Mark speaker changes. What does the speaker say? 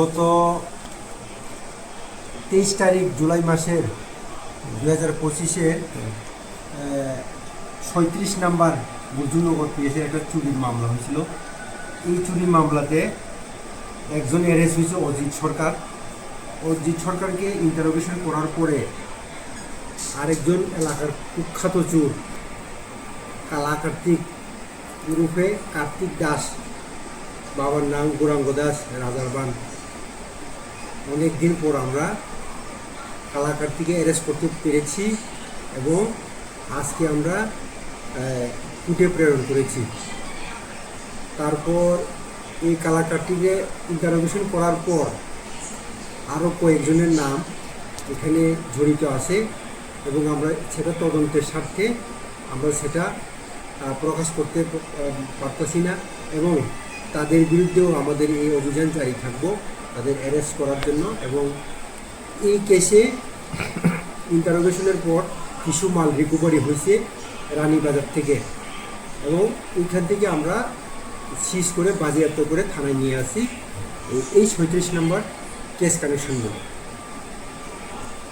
Speaker 1: গত তেইশ তারিখ জুলাই মাসের দু হাজার পঁচিশের সৈত্রিশ নাম্বার বুজুনগর পিএসের একটা চুরির মামলা হয়েছিল। এই চুরির মামলাতে একজন অ্যারেস্ট হয়েছে অজিত সরকার। অজিত সরকারকে ইন্টারোগেশন করার পরে আরেকজন এলাকার কুখ্যাত চোর কালা কার্তিক রূপে কার্তিক দাস, বাবার নাম গৌরাঙ্গ দাস, রাজার বান। অনেক দিন পর আমরা কালাকারটিকে অ্যারেস্ট করতে পেরেছি এবং আজকে আমরা কুটে প্রেরণ করেছি। তারপর এই কালাকারটিকে ইন্টারোগেশন করার পর আরও কয়েকজনের নাম এখানে জড়িত আছে এবং আমরা সেটা তদন্তের স্বার্থে আমরা সেটা প্রকাশ করতে পারতেছি না এবং তাদের বিরুদ্ধেও আমাদের এই অভিযান জারি থাকব। তাদের অ্যারেস্ট করার জন্য এবং এই কেসে ইন্টারোগেশনের পর কিছু মাল রিকভারি হয়েছে রানীবাজার থেকে এবং ওইখান থেকে আমরা সিজ করে বাজেয়াপ্ত করে থানায় নিয়ে আসি। এই- সৈত্রিশ নম্বর কেস কানেকশন কানেকশনগুলো